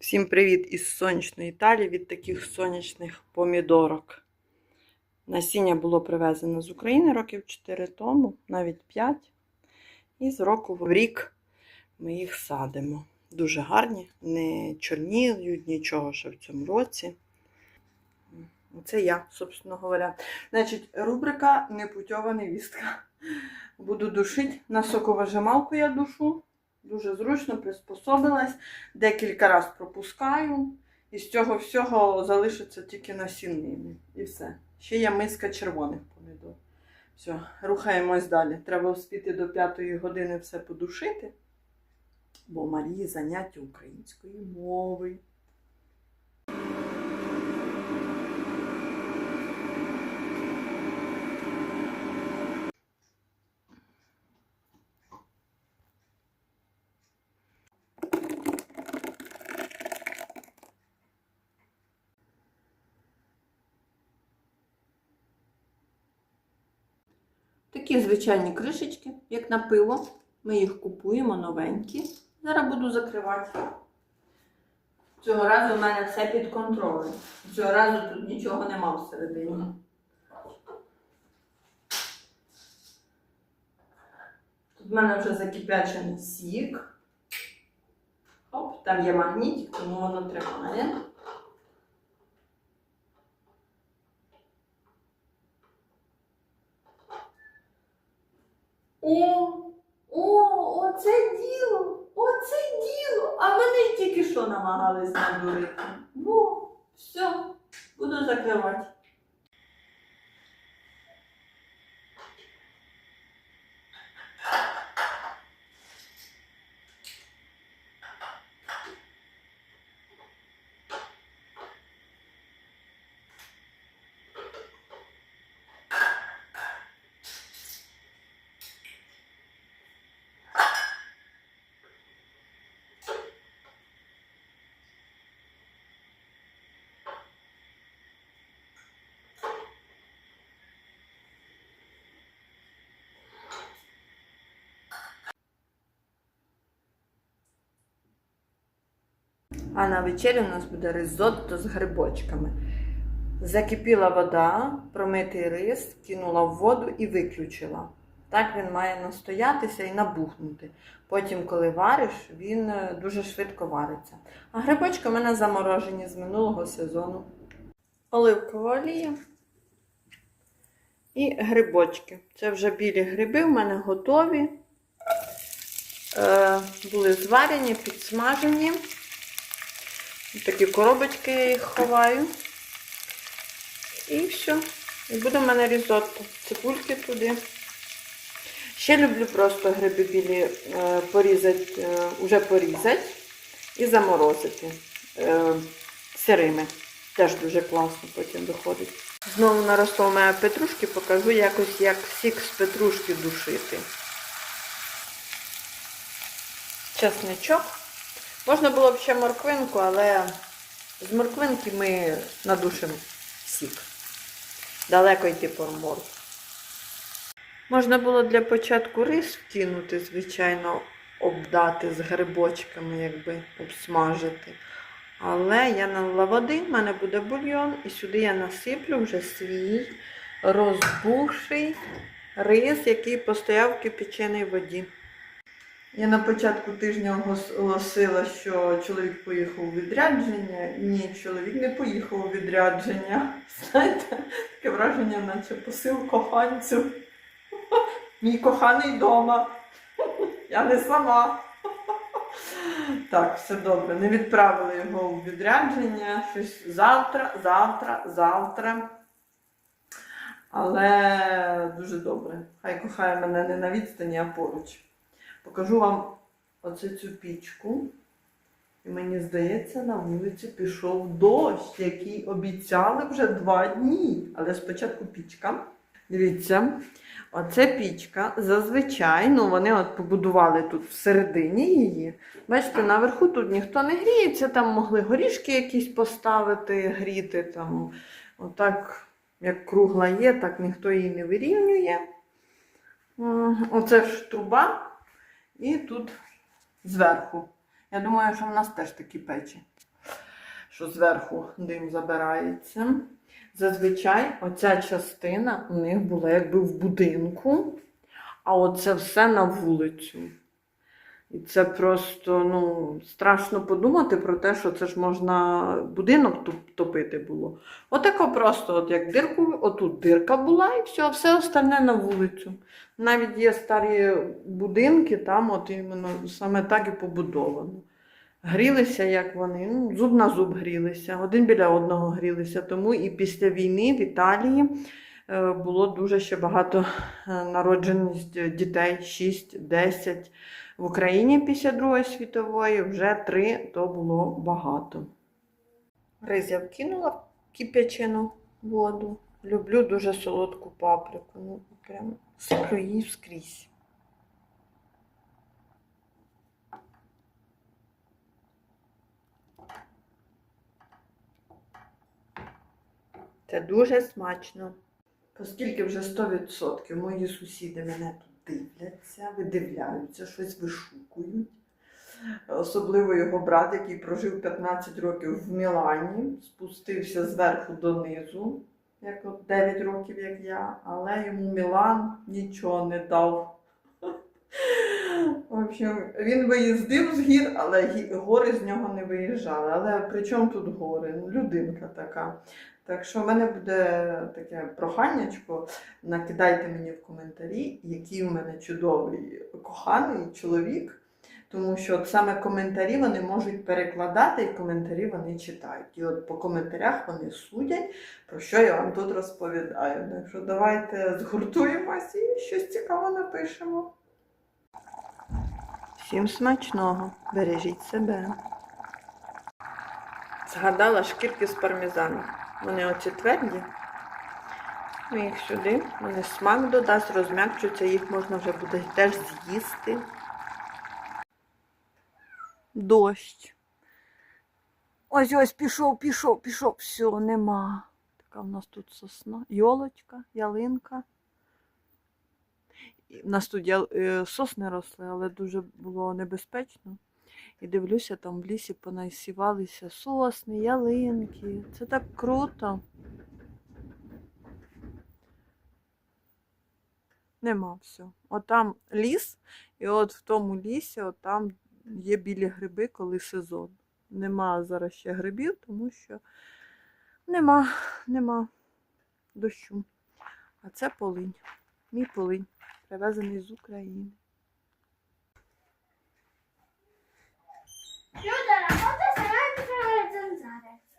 Всім привіт із сонячної Італії від таких сонячних помідорок. Насіння було привезено з України років 4 тому, навіть 5. І з року в рік ми їх садимо. Дуже гарні, не чорніють нічого ще в цьому році. Це я, собственно говоря. Значить, рубрика Непутьова невістка. Буду душити. На соковижималку я душу. Дуже зручно приспособилась. Декілька разів пропускаю. І з цього всього залишиться тільки насінними. І все. Ще є миска червоних помідор. Все, рухаємось далі. Треба встигти до п'ятої години все подушити. Бо Марії заняття української мови. Такі звичайні кришечки, як на пиво. Ми їх купуємо новенькі. Зараз буду закривати. Цього разу в мене все під контролем. Цього разу тут нічого нема всередині. Тут в мене вже закипячений сік. Оп, там є магнітик, тому воно тримає. О, о, оце діло, оце діло. А мене тільки що намагались надурити. Бо, все, буду закривати. А на вечерю у нас буде ризотто з грибочками. Закипіла вода, промитий рис, кинула в воду і виключила. Так він має настоятися і набухнути. Потім, коли вариш, він е, дуже швидко вариться. А грибочки в мене заморожені з минулого сезону. Оливкова олія і грибочки. Це вже білі гриби, в мене готові. Е, були зварені, підсмажені. В такі коробочки я їх ховаю. І все. І буде в мене різотто. Цибульки туди. Ще люблю просто гриби білі е, порізати, е, уже порізати і заморозити е, сирими. Теж дуже класно потім виходить. Знову наросло у мене петрушки, покажу якось, як сік з петрушки душити. Чесничок. Можна було б ще морквинку, але з морквинки ми надушимо сік. Далеко йти по морку. Можна було для початку рис вкинути, звичайно, обдати з грибочками, якби обсмажити. Але я налила води, в мене буде бульйон, і сюди я насиплю вже свій розбухший рис, який постояв в кипяченій воді. Я на початку тижня оголосила, що чоловік поїхав у відрядження. Ні, чоловік не поїхав у відрядження. Знаєте, таке враження, наче посил коханцю. Мій коханий вдома. Я не сама. Так, все добре. Не відправили його у відрядження. Щось завтра, завтра, завтра. Але дуже добре. Хай кохає мене не на відстані, а поруч. Покажу вам оце цю пічку. І мені здається, на вулиці пішов дощ, який обіцяли вже два дні. Але спочатку пічка. Дивіться, оце пічка. Зазвичай, ну вони от побудували тут всередині її. Бачите, наверху тут ніхто не гріється, там могли горішки якісь поставити, гріти. там. Отак, як кругла є, так ніхто її не вирівнює. Оце ж труба. І тут зверху. Я думаю, що в нас теж такі печі. що зверху дим забирається. Зазвичай оця частина у них була якби в будинку, а оце все на вулицю. І це просто ну, страшно подумати про те, що це ж можна будинок топити було. Отако просто, от як дирку, отут дирка була, і все, все остальне на вулицю. Навіть є старі будинки, там от іменно саме так і побудовано. Грілися, як вони, ну, зуб на зуб грілися, один біля одного грілися. Тому і після війни в Італії е, було дуже ще багато е, народженість дітей, 6-10. В Україні після Другої світової вже 3, то було багато. Рис я вкинула в кип'ячену воду. Люблю дуже солодку паприку. Ну, прям сиплю скрізь. Це дуже смачно. Оскільки вже 100% мої сусіди мене тут дивляться, видивляються, щось вишукують. Особливо його брат, який прожив 15 років в Мілані, спустився зверху донизу, як от 9 років, як я, але йому Мілан нічого не дав. В общем, він виїздив з гір, але гори з нього не виїжджали. Але при чому тут гори? Ну, Людинка така. Так що в мене буде таке проханнячко. Накидайте мені в коментарі, який у мене чудовий коханий чоловік. Тому що от саме коментарі вони можуть перекладати, і коментарі вони читають. І от по коментарях вони судять, про що я вам тут розповідаю. Так що давайте згуртуємося і щось цікаве напишемо. Всім смачного, бережіть себе. Згадала шкірки з пармезану. Вони оці тверді. Ми їх сюди, вони смак додасть, розм'якчуться, їх можна вже буде теж з'їсти. Дощ. Ось ось пішов, пішов, пішов. Все, нема. Така в нас тут сосна. Йолочка, ялинка. Нас тут е, сосни росли, але дуже було небезпечно. І дивлюся, там в лісі понасівалися сосни, ялинки. Це так круто. Нема все. Отам ліс, і от в тому лісі, от там є білі гриби, коли сезон. Нема зараз ще грибів, тому що нема, нема дощу. А це полинь. Мій полинь, привезений з України. Люда, робота сама зараз.